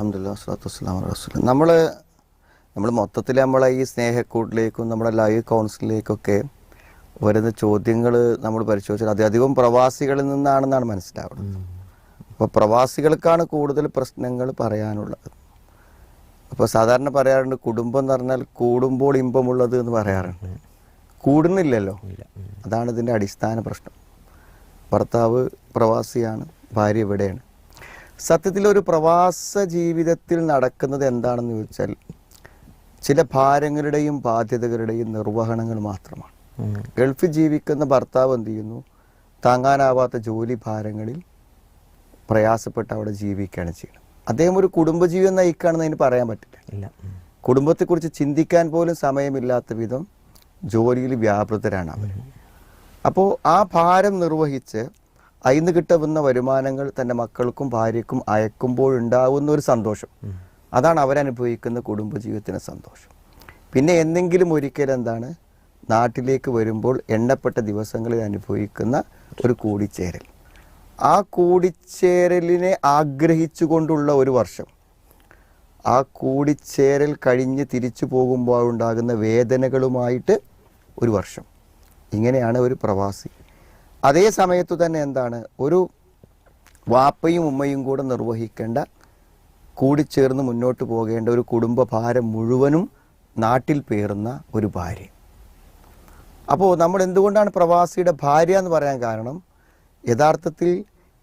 അഹമ്മദില്ല വസ്ലാത്തു വസ്സലാം റസൂൽ നമ്മൾ നമ്മൾ മൊത്തത്തിൽ നമ്മളെ ഈ സ്നേഹക്കൂട്ടിലേക്കും നമ്മുടെ ലൈവ് കൗൺസിലിലേക്കൊക്കെ വരുന്ന ചോദ്യങ്ങൾ നമ്മൾ പരിശോധിച്ചാൽ അതിയധികം പ്രവാസികളിൽ നിന്നാണെന്നാണ് മനസ്സിലാവുന്നത്. അപ്പോൾ പ്രവാസികൾക്കാണ് കൂടുതൽ പ്രശ്നങ്ങൾ പറയാനുള്ളത്. അപ്പോൾ സാധാരണ പറയാറുണ്ട് കുടുംബം എന്ന് പറഞ്ഞാൽ കൂടുമ്പോൾ ഇമ്പമുള്ളത് എന്ന് പറയാറുണ്ട്. കൂടുന്നില്ലല്ലോ. അതാണ് ഇതിന്റെ അടിസ്ഥാന പ്രശ്നം. ഭർത്താവ് പ്രവാസിയാണ് ഭാര്യ ഇവിടെയാണ്. സത്യത്തിൽ ഒരു പ്രവാസ ജീവിതത്തിൽ നടക്കുന്നത് എന്താണെന്ന് ചോദിച്ചാൽ ചില ഭാരങ്ങളുടെയും ബാധ്യതകളുടെയും നിർവഹണങ്ങൾ മാത്രമാണ്. ഗൾഫിൽ ജീവിക്കുന്ന ഭർത്താവ് എന്ത് ചെയ്യുന്നു? താങ്ങാനാവാത്ത ജോലി ഭാരങ്ങളിൽ പ്രയാസപ്പെട്ട് അവിടെ ജീവിക്കുകയാണ് ചെയ്യുന്നത്. അദ്ദേഹം ഒരു കുടുംബജീവിതം നയിക്കുകയാണെന്ന് അതിന് പറയാൻ പറ്റില്ല. ഇല്ല. കുടുംബത്തെക്കുറിച്ച് ചിന്തിക്കാൻ പോലും സമയമില്ലാത്ത വിധം ജോലിയിൽ വ്യാപൃതരാണ് അവർ. അപ്പോൾ ആ ഭാരം നിർവഹിച്ച് അതിന് കിട്ടുന്ന വരുമാനങ്ങൾ തന്റെ മക്കൾക്കും ഭാര്യക്കും അയക്കുമ്പോൾ അയക്കുമ്പോഴുണ്ടാവുന്ന ഒരു സന്തോഷം. അതാണ് അവരനുഭവിക്കുന്ന കുടുംബജീവിതത്തിന് സന്തോഷം. പിന്നെ എന്തെങ്കിലും ഒരിക്കൽ എന്താണ്? നാട്ടിലേക്ക് വരുമ്പോൾ എണ്ണപ്പെട്ട ദിവസങ്ങളിൽ അനുഭവിക്കുന്ന ഒരു കൂടിച്ചേരൽ. ആ കൂടിച്ചേരലിനെ ആഗ്രഹിച്ചുകൊണ്ടുള്ള ഒരു വർഷം. ആ കൂടിച്ചേരൽ കഴിഞ്ഞ് തിരിച്ചു പോകുമ്പോൾ ഉണ്ടാകുന്ന വേദനകളുമായിട്ട് ഒരു വർഷം. ഇങ്ങനെയാണ് ഒരു പ്രവാസി. അതേ സമയത്തു തന്നെ എന്താണ്? ഒരു വാപ്പയും ഉമ്മയും കൂടെ നിർവഹിക്കേണ്ട കൂടിച്ചേർന്ന് മുന്നോട്ട് പോകേണ്ട ഒരു കുടുംബ ഭാരം മുഴുവനും നാട്ടിൽ പേറുന്ന ഒരു ഭാര്യ. അപ്പോൾ നമ്മൾ എന്തുകൊണ്ടാണ് പ്രവാസിയുടെ ഭാര്യ എന്ന് പറയാൻ കാരണം യഥാർത്ഥത്തിൽ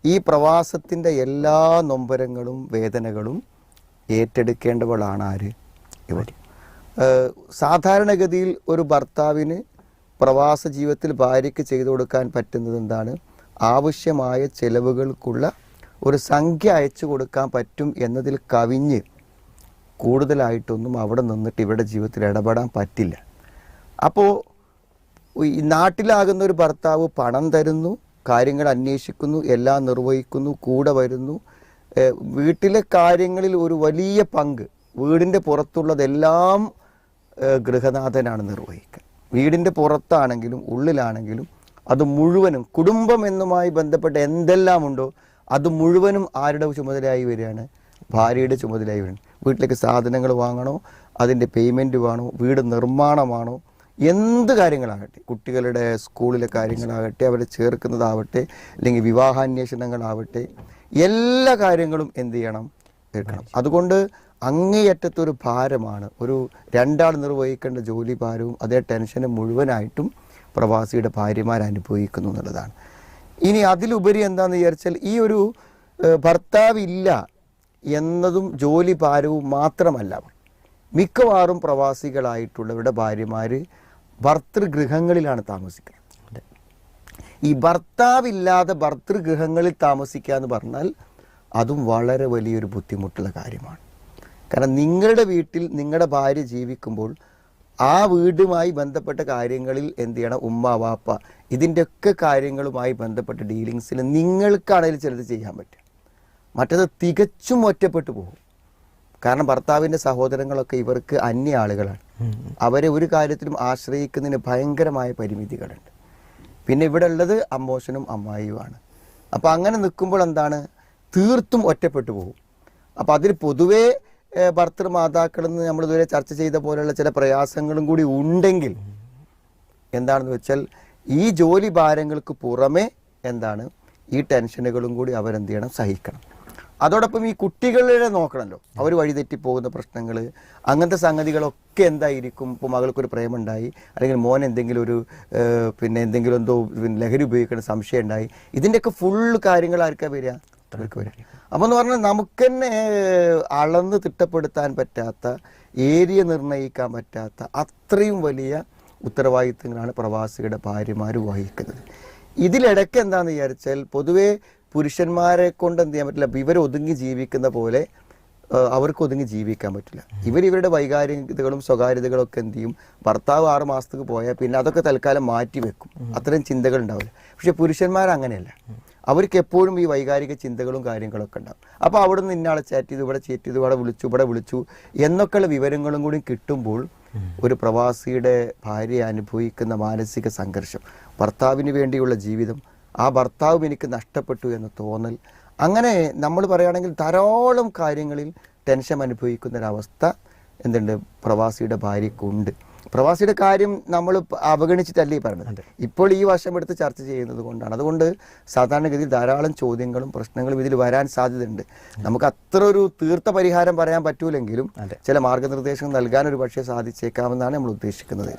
ഈ പ്രവാസത്തിന്റെ എല്ലാ നൊമ്പരങ്ങളും വേദനകളും ഏറ്റെടുക്കേണ്ടവളാണ് ആര്? ഇവർ സാധാരണഗതിയിൽ ഒരു ഭർത്താവിന് പ്രവാസ ജീവിതത്തിൽ ഭാര്യയ്ക്ക് ചെയ്തു കൊടുക്കാൻ പറ്റുന്നത് എന്താണ്? ആവശ്യമായ ചെലവുകൾക്കുള്ള ഒരു സംഖ്യ അയച്ചു കൊടുക്കാൻ പറ്റും എന്നതിൽ കവിഞ്ഞ് കൂടുതലായിട്ടൊന്നും അവിടെ നിന്നിട്ട് ഇവരുടെ ജീവിതത്തിൽ ഇടപെടാൻ പറ്റില്ല. അപ്പോൾ ഈ നാട്ടിലാകുന്ന ഒരു ഭർത്താവ് പണം തരുന്നു കാര്യങ്ങൾ അന്വേഷിക്കുന്നു എല്ലാം നിർവഹിക്കുന്നു കൂടെ വരുന്നു. വീട്ടിലെ കാര്യങ്ങളിൽ ഒരു വലിയ പങ്ക് വീടിന്റെ പുറത്തുള്ളതെല്ലാം ഗൃഹനാഥനാണ് നിർവഹിക്കുക. വീടിന്റെ പുറത്താണെങ്കിലും ഉള്ളിലാണെങ്കിലും അത് മുഴുവനും കുടുംബം എന്നുമായി ബന്ധപ്പെട്ട എന്തെല്ലാം ഉണ്ടോ അത് മുഴുവനും ആരുടെ ചുമതലയായി വരികയാണ്? ഭാര്യയുടെ ചുമതലയായി വരികയാണ്. വീട്ടിലേക്ക് സാധനങ്ങൾ വാങ്ങണോ? അതിന്റെ പേയ്മെന്റ് വേണോ? വീട് നിർമ്മാണമാണോ? എന്ത് കാര്യങ്ങളാകട്ടെ. കുട്ടികളുടെ സ്കൂളിലെ കാര്യങ്ങളാകട്ടെ അവരെ ചേർക്കുന്നതാവട്ടെ അല്ലെങ്കിൽ വിവാഹാന്വേഷണങ്ങളാവട്ടെ എല്ലാ കാര്യങ്ങളും എന്ത് ചെയ്യണം? എടുക്കണം. അതുകൊണ്ട് അങ്ങേയറ്റത്തൊരു ഭാരമാണ്. ഒരു രണ്ടാൾ നിർവഹിക്കേണ്ട ജോലി ഭാരവും അതേ ടെൻഷനും മുഴുവനായിട്ടും പ്രവാസിയുടെ ഭാര്യമാർ അനുഭവിക്കുന്നു എന്നുള്ളതാണ്. ഇനി അതിലുപരി എന്താണെന്ന് വിചാരിച്ചാൽ ഈ ഒരു ഭർത്താവില്ല എന്നതും ജോലി ഭാരവും മാത്രമല്ല. മിക്കവാറും പ്രവാസികളായിട്ടുള്ളവരുടെ ഭാര്യമാർ ഭർത്തൃഗൃഹങ്ങളിലാണ് താമസിക്കുന്നത്. ഈ ഭർത്താവില്ലാതെ ഭർത്തൃഗൃഹങ്ങളിൽ താമസിക്കുക എന്ന് പറഞ്ഞാൽ അതും വളരെ വലിയൊരു ബുദ്ധിമുട്ടുള്ള കാര്യമാണ്. കാരണം നിങ്ങളുടെ വീട്ടിൽ നിങ്ങളുടെ ഭാര്യ ജീവിക്കുമ്പോൾ ആ വീടുമായി ബന്ധപ്പെട്ട കാര്യങ്ങളിൽ എന്ത് ചെയ്യണം? ഉമ്മ വാപ്പ ഇതിന്റെയൊക്കെ കാര്യങ്ങളുമായി ബന്ധപ്പെട്ട ഡീലിങ്സിൽ നിങ്ങൾക്കാണെങ്കിലും ചിലത് ചെയ്യാൻ പറ്റും മറ്റത് തികച്ചും ഒറ്റപ്പെട്ടു പോകും. കാരണം ഭർത്താവിന്റെ സഹോദരങ്ങളൊക്കെ ഇവർക്ക് അന്യ ആളുകളാണ്. അവരെ ഒരു കാര്യത്തിലും ആശ്രയിക്കുന്നതിന് ഭയങ്കരമായ പരിമിതികളുണ്ട്. പിന്നെ ഇവിടെ ഉള്ളത് അമ്മോശനും അമ്മായിയുമാണ്. അപ്പോൾ അങ്ങനെ നിൽക്കുമ്പോൾ എന്താണ്? തീർത്തും ഒറ്റപ്പെട്ടു പോകും. അപ്പോൾ അതിൽ പൊതുവേ ഭർത്തൃമാതാക്കളെന്ന് നമ്മൾ ഇതുവരെ ചർച്ച ചെയ്ത പോലെയുള്ള ചില പ്രയാസങ്ങളും കൂടി ഉണ്ടെങ്കിൽ എന്താണെന്ന് വെച്ചാൽ ഈ ജോലി ഭാരങ്ങൾക്ക് പുറമെ എന്താണ് ഈ ടെൻഷനുകളും കൂടി അവരെന്ത് ചെയ്യണം? സഹിക്കണം. അതോടൊപ്പം ഈ കുട്ടികളെ നോക്കണമല്ലോ. അവർ വഴിതെറ്റി പോകുന്ന പ്രശ്നങ്ങൾ അങ്ങനത്തെ സംഗതികളൊക്കെ എന്തായിരിക്കും? ഇപ്പോൾ മകൾക്കൊരു പ്രേമുണ്ടായി അല്ലെങ്കിൽ മോൻ എന്തെങ്കിലും ഒരു പിന്നെ എന്തെങ്കിലും എന്തോ ലഹരി ഉപയോഗിക്കുന്ന സംശയം ഉണ്ടായി ഇതിന്റെയൊക്കെ ഫുള്ള് കാര്യങ്ങൾ ആർക്കാണ് വരിക അവർക്ക് വരിക. അപ്പോൾ എന്ന് പറഞ്ഞാൽ നമുക്ക് തന്നെ അളന്ന് തിട്ടപ്പെടുത്താൻ പറ്റാത്ത ഏരിയ നിർണയിക്കാൻ പറ്റാത്ത അത്രയും വലിയ ഉത്തരവാദിത്തങ്ങളാണ് പ്രവാസികളുടെ ഭാര്യമാർ വഹിക്കുന്നത്. ഇതിലിടയ്ക്ക് എന്താണെന്ന് വിചാരിച്ചാൽ പൊതുവേ പുരുഷന്മാരെ കൊണ്ട് എന്ത് ചെയ്യാൻ പറ്റില്ല. ഇവർ ഒതുങ്ങി ജീവിക്കുന്ന പോലെ അവർക്ക് ഒതുങ്ങി ജീവിക്കാൻ പറ്റില്ല. ഇവർ ഇവരുടെ വൈകാരികതകളും സ്വകാര്യതകളും ഒക്കെ എന്ത് ചെയ്യും? ഭർത്താവ് ആറ് മാസത്തേക്ക് പോയാൽ പിന്നെ അതൊക്കെ തൽക്കാലം മാറ്റി വെക്കും. അത്രയും ചിന്തകൾ ഉണ്ടാവില്ല. പക്ഷെ പുരുഷന്മാർ അങ്ങനെയല്ല അവർക്ക് എപ്പോഴും ഈ വൈകാരിക ചിന്തകളും കാര്യങ്ങളൊക്കെ ഉണ്ടാവും. അപ്പോൾ അവിടെ നിന്ന് ഇന്നാളെ ചാറ്റ് ചെയ്തു ഇവിടെ ചാറ്റ് ചെയ്തു ഇവിടെ വിളിച്ചു ഇവിടെ വിളിച്ചു എന്നൊക്കെയുള്ള വിവരങ്ങളും കൂടി കിട്ടുമ്പോൾ ഒരു പ്രവാസിയുടെ ഭാര്യ അനുഭവിക്കുന്ന മാനസിക സംഘർഷം ഭർത്താവിന് വേണ്ടിയുള്ള ജീവിതം ആ ഭർത്താവും എനിക്ക് നഷ്ടപ്പെട്ടു എന്ന് തോന്നൽ. അങ്ങനെ നമ്മൾ പറയുകയാണെങ്കിൽ ധാരാളം കാര്യങ്ങളിൽ ടെൻഷൻ അനുഭവിക്കുന്ന ഒരവസ്ഥ എന്തുണ്ട്? പ്രവാസിയുടെ ഭാര്യക്കുണ്ട് പ്രവാസിയുടെ കാര്യം നമ്മൾ അവഗണിച്ചിട്ടല്ല ഈ പറഞ്ഞത്. ഇപ്പോൾ ഈ വർഷം എടുത്ത് ചർച്ച ചെയ്യുന്നത് കൊണ്ടാണ്. അതുകൊണ്ട് സാധാരണഗതിയിൽ ധാരാളം ചോദ്യങ്ങളും പ്രശ്നങ്ങളും ഇതിൽ വരാൻ സാധ്യതയുണ്ട്. നമുക്ക് അത്ര ഒരു തീർത്ത പരിഹാരം പറയാൻ പറ്റൂലെങ്കിലും ചില മാർഗനിർദ്ദേശങ്ങൾ നൽകാൻ ഒരു പക്ഷേ സാധിച്ചേക്കാമെന്നാണ് നമ്മൾ ഉദ്ദേശിക്കുന്നത്